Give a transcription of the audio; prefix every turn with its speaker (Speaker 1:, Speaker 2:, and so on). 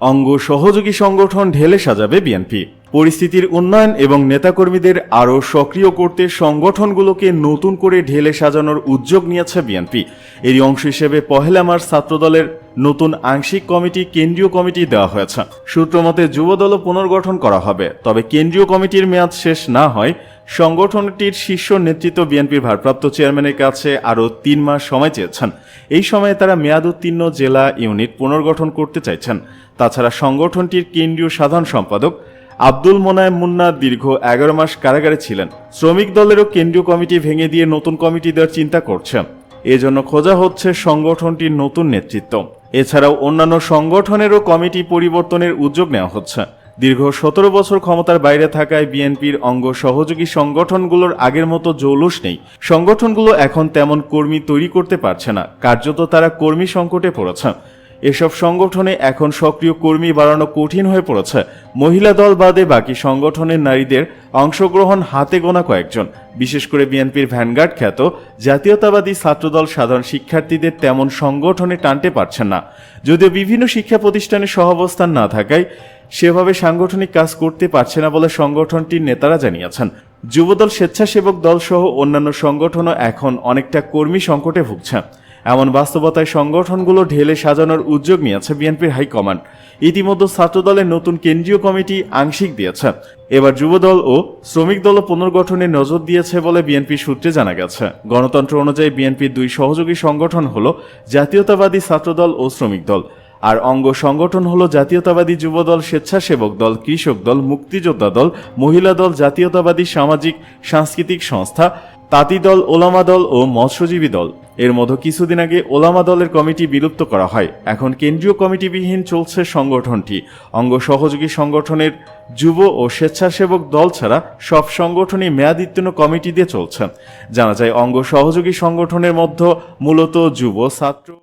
Speaker 1: অঙ্গ সহযোগী সংগঠন ঢেলে সাজাবে বিএনপি। পরিস্থিতির উন্নয়ন এবং নেতাকর্মীদের আরও সক্রিয় করতে সংগঠনগুলোকে নতুন করে ঢেলে সাজানোর উদ্যোগ নিয়েছে বিএনপি। এরই অংশ হিসেবে পহেলা মার্চ ছাত্রদলের নতুন আংশিক কমিটি কেন্দ্রীয় কমিটি দেওয়া হয়েছে। সূত্রমতে যুবদলও পুনর্গঠন করা হবে, তবে কেন্দ্রীয় কমিটির মেয়াদ শেষ না হয় সংগঠনটির শীর্ষ নেতৃত্ব বিএনপির ভারপ্রাপ্ত চেয়ারম্যানের কাছে আরও তিন মাস সময় চেয়েছেন। এই সময়ে তারা মেয়াদ উত্তীর্ণ জেলা ইউনিট পুনর্গঠন করতে চাইছেন। তাছাড়া সংগঠনটির কেন্দ্রীয় সাধারণ সম্পাদক আব্দুল মোনায়েম মুন্না দীর্ঘ এগারো মাস কারাগারে ছিলেন। শ্রমিক দলেরও কেন্দ্রীয় কমিটি ভেঙে দিয়ে নতুন কমিটি দেওয়ার চিন্তা করছে। এজন্য খোঁজা হচ্ছে সংগঠনটির নতুন নেতৃত্ব। এছাড়াও অন্যান্য সংগঠনেরও কমিটি পরিবর্তনের উদ্যোগ নেওয়া হচ্ছে। দীর্ঘ সতেরো বছর ক্ষমতার বাইরে থাকায় বিএনপির অঙ্গ সহযোগী সংগঠনগুলোর আগের মতো জৌলুস নেই। সংগঠনগুলো এখন তেমন কর্মী তৈরি করতে পারছে না। কার্যত তারা কর্মী সংকটে পড়েছে। এসব সংগঠনে এখন সক্রিয় কর্মী বাড়ানো কঠিন হয়ে পড়েছে। মহিলা দল বাদে বাকি সংগঠনের নারীদের অংশগ্রহণ হাতে গোনা কয়েকজন। বিশেষ করে বিএনপির ভ্যানগার্ড খ্যাত জাতীয়তাবাদী ছাত্রদল সাধারণ শিক্ষার্থীদের তেমন সংগঠনে টানতে পারছেন না। যদিও বিভিন্ন শিক্ষা প্রতিষ্ঠানে সহাবস্থান না থাকায় সেভাবে সাংগঠনিক কাজ করতে পারছে না বলে সংগঠনটির নেতারা জানিয়েছেন। যুবদল স্বেচ্ছাসেবক দল সহ অন্যান্য সংগঠনও এখন অনেকটা কর্মী সংকটে ভুগছে। এমন বাস্তবতায় সংগঠনগুলো ঢেলে সাজানোর উদ্যোগ নিয়েছে বিএনপির হাইকমান্ড। ইতিমধ্যে ছাত্রদলের নতুন কেন্দ্রীয় কমিটি আংশিক দিয়েছে। এবার যুবদল ও শ্রমিক দল পুনর্গঠনে নজর দিয়েছে বলে বিএনপি সূত্রে জানা গেছে। গণতন্ত্র অনুযায়ী বিএনপির দুই সহযোগী সংগঠন হল জাতীয়তাবাদী ছাত্রদল ও শ্রমিক দল। আর অঙ্গ সংগঠন হলো জাতীয়তাবাদী যুবদল, স্বেচ্ছাসেবক দল, কৃষক দল, মুক্তিযোদ্ধা দল, মহিলা দল, জাতীয়তাবাদী সামাজিক, সাংস্কৃতিক সংস্থা, তাঁতি দল, ওলামা দল ও মৎস্যজীবী দল। এর মধ্যে কিছুদিন আগে ওলামা দলের কমিটি বিলুপ্ত করা হয়। এখন কেন্দ্রীয় কমিটিবিহীন চলছে সংগঠনটি। অঙ্গ সহযোগী সংগঠনের যুব ও স্বেচ্ছাসেবক দল ছাড়া সব সংগঠনই মেয়াদিত্তীর্ণ কমিটি দিয়ে চলছে। জানা যায়, অঙ্গ সহযোগী সংগঠনের মধ্যে মূলত যুব, ছাত্র